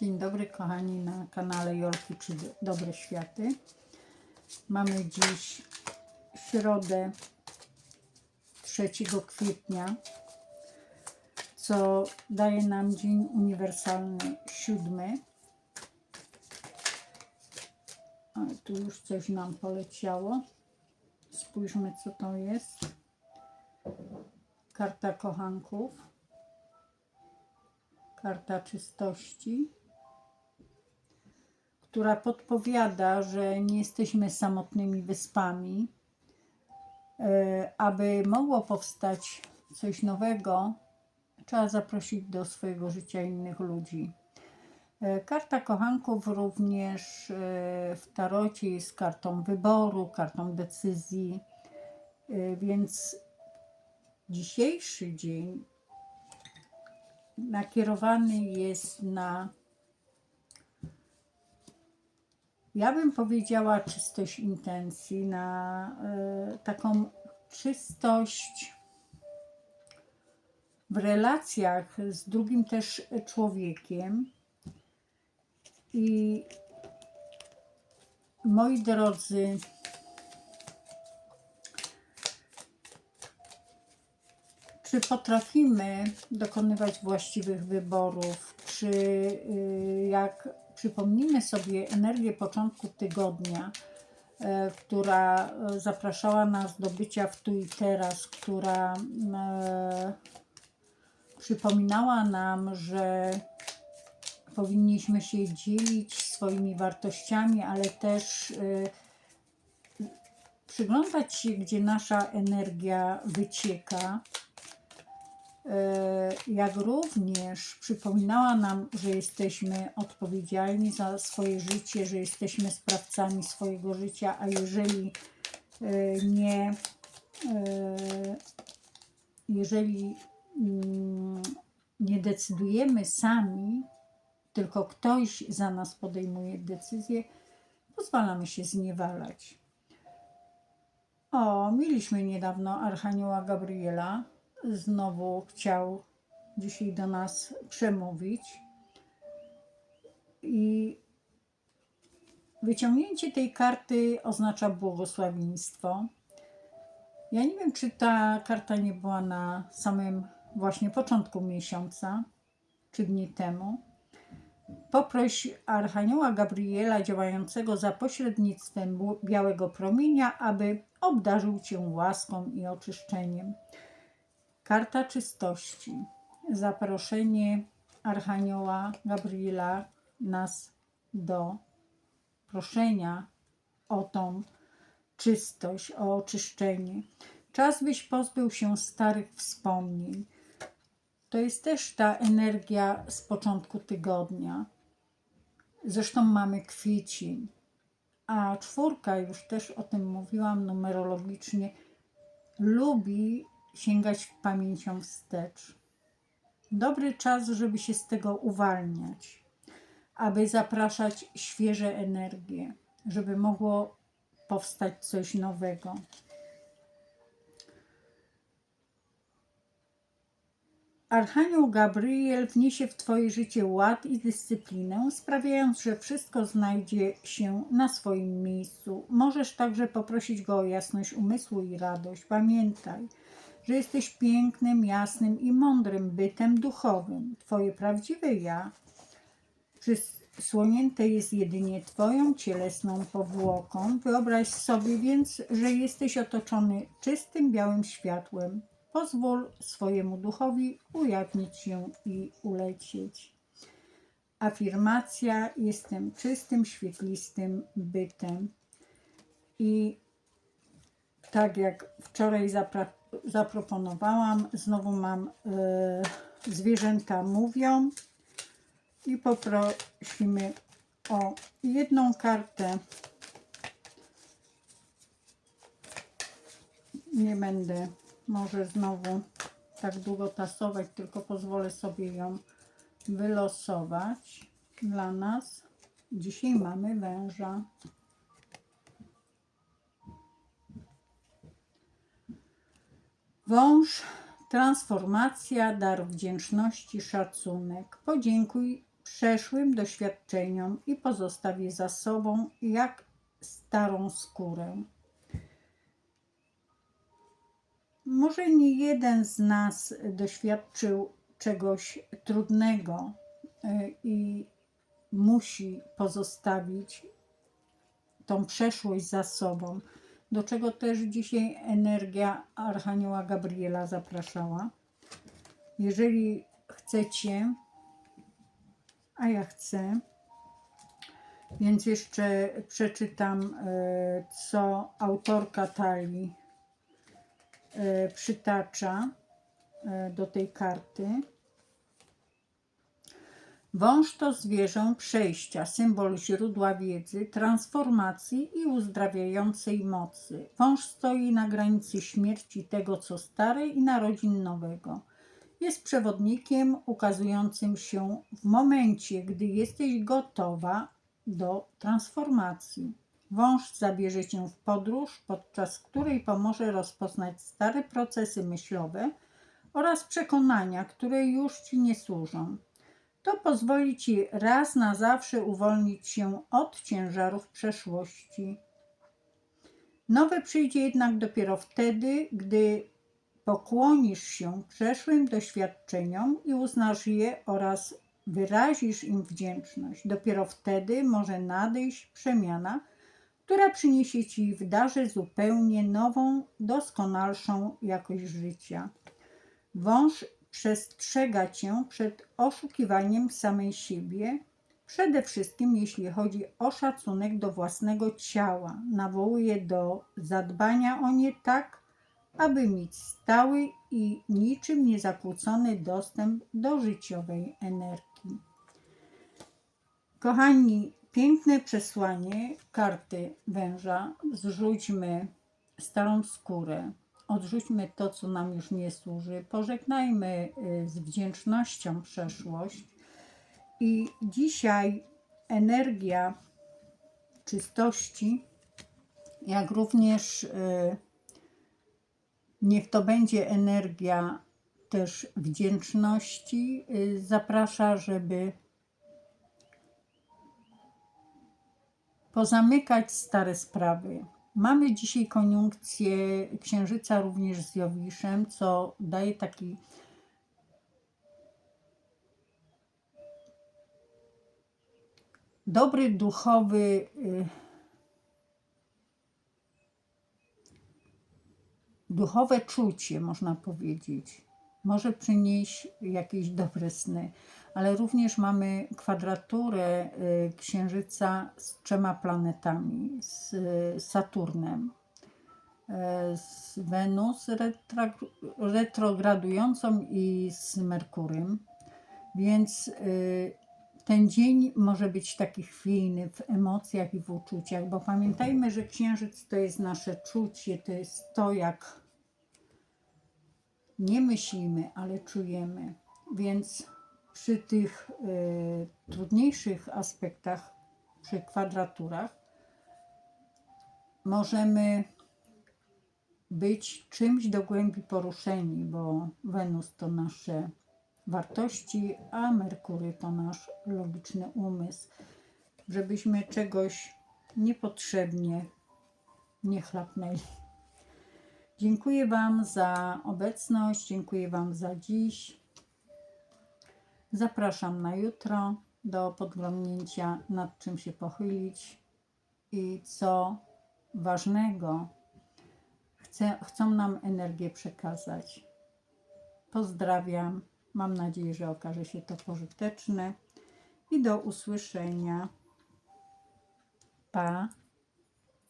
Dzień dobry kochani na kanale Jolki czy Dobre Światy. Mamy dziś środę 3 kwietnia, co daje nam dzień uniwersalny siódmy. Ale tu już coś nam poleciało. Spójrzmy co to jest. Karta kochanków. Karta czystości która podpowiada, że nie jesteśmy samotnymi wyspami. E, Aby mogło powstać coś nowego, trzeba zaprosić do swojego życia innych ludzi. E, Karta kochanków również e, w tarocie jest kartą wyboru, kartą decyzji, więc dzisiejszy dzień nakierowany jest na ja bym powiedziała czystość intencji, na e, taką czystość w relacjach z drugim też człowiekiem. I moi drodzy, czy potrafimy dokonywać właściwych wyborów, czy y, jak przypomnimy sobie energię początku tygodnia, e, która e, zapraszała nas do bycia w tu i teraz, która e, przypominała nam, że powinniśmy się dzielić swoimi wartościami, ale też przyglądać się, gdzie nasza energia wycieka jak również przypominała nam, że jesteśmy odpowiedzialni za swoje życie, że jesteśmy sprawcami swojego życia, a jeżeli e, nie, e, jeżeli mm, nie decydujemy sami, tylko ktoś za nas podejmuje decyzję, pozwalamy się zniewalać. O, mieliśmy niedawno Archanioła Gabriela, znowu chciał dzisiaj do nas przemówić. I wyciągnięcie tej karty oznacza błogosławieństwo. Ja nie wiem, czy ta karta nie była na samym właśnie początku miesiąca, czy dni temu. Poproś Archanioła Gabriela, działającego za pośrednictwem białego promienia, aby obdarzył Cię łaską i oczyszczeniem. Karta czystości. Zaproszenie Archanioła Gabriela nas do proszenia o tą czystość, o oczyszczenie. Czas byś pozbył się starych wspomnień. To jest też ta energia z początku tygodnia. Zresztą mamy kwiecień, a czwórka, już też o tym mówiłam numerologicznie, lubi sięgać pamięcią wstecz. Dobry czas, żeby się z tego uwalniać, aby zapraszać świeże energie, żeby mogło powstać coś nowego. Archanioł Gabriel wniesie w Twoje życie ład i dyscyplinę, sprawiając, że wszystko znajdzie się na swoim miejscu. Możesz także poprosić go o jasność umysłu i radość. Pamiętaj, że jesteś pięknym, jasnym i mądrym bytem duchowym. Twoje prawdziwe ja przysłonięte jest jedynie Twoją cielesną powłoką. Wyobraź sobie więc, że jesteś otoczony czystym, białym światłem. Pozwól swojemu duchowi ujawnić się i ulecieć. Afirmacja: Jestem czystym, świetlistym bytem. I tak jak wczoraj zaproponowałam. Znowu mam e, zwierzęta mówią i poprosimy o jedną kartę. Nie będę może znowu tak długo tasować, tylko pozwolę sobie ją wylosować dla nas. Dzisiaj mamy węża. Wąż, transformacja, dar wdzięczności, szacunek. Podziękuj przeszłym doświadczeniom i pozostaw je za sobą jak starą skórę. Może nie jeden z nas doświadczył czegoś trudnego y, i musi pozostawić tą przeszłość za sobą, do czego też dzisiaj energia Archanioła Gabriela zapraszała. Jeżeli chcecie, a ja chcę, więc jeszcze przeczytam, e, co autorka talii e, przytacza e, do tej karty. Wąż to zwierzę przejścia, symbol źródła wiedzy, transformacji i uzdrawiającej mocy. Wąż stoi na granicy śmierci tego, co stare i narodzin nowego. Jest przewodnikiem ukazującym się w momencie, gdy jesteś gotowa do transformacji. Wąż zabierze cię w podróż, podczas której pomoże rozpoznać stare procesy myślowe oraz przekonania, które już ci nie służą. To pozwoli ci raz na zawsze uwolnić się od ciężarów przeszłości. Nowe przyjdzie jednak dopiero wtedy, gdy pokłonisz się przeszłym doświadczeniom i uznasz je oraz wyrazisz im wdzięczność. Dopiero wtedy może nadejść przemiana, która przyniesie ci w darze zupełnie nową, doskonalszą jakość życia. Wąż przestrzega cię przed oszukiwaniem samej siebie, przede wszystkim jeśli chodzi o szacunek do własnego ciała. Nawołuje do zadbania o nie tak, aby mieć stały i niczym niezakłócony dostęp do życiowej energii. Kochani, piękne przesłanie karty węża. Zrzućmy starą skórę, odrzućmy to, co nam już nie służy, pożegnajmy y, z wdzięcznością przeszłość. I dzisiaj energia czystości, jak również y, niech to będzie energia też wdzięczności, y, zaprasza, żeby pozamykać stare sprawy. Mamy dzisiaj koniunkcję Księżyca również z Jowiszem, co daje taki dobry duchowy y, duchowe czucie, można powiedzieć. Może przynieść jakieś dobre sny, ale również mamy kwadraturę y, Księżyca z trzema planetami, z Saturnem, y, z Wenus retrogradującą i z Merkurym. Więc y, ten dzień może być taki chwiejny w emocjach i w uczuciach, bo pamiętajmy, że Księżyc to jest nasze czucie, to jest to, jak nie myślimy, ale czujemy. Więc przy tych y, trudniejszych aspektach, przy kwadraturach, możemy być czymś do głębi poruszeni, bo Wenus to nasze wartości, a Merkury to nasz logiczny umysł. Żebyśmy czegoś niepotrzebnie nie chlapnęli. Dziękuję Wam za obecność, dziękuję Wam za dziś. Zapraszam na jutro do podglądnięcia, nad czym się pochylić i co ważnego chce, chcą nam energię przekazać. Pozdrawiam. Mam nadzieję, że okaże się to pożyteczne i do usłyszenia. Pa.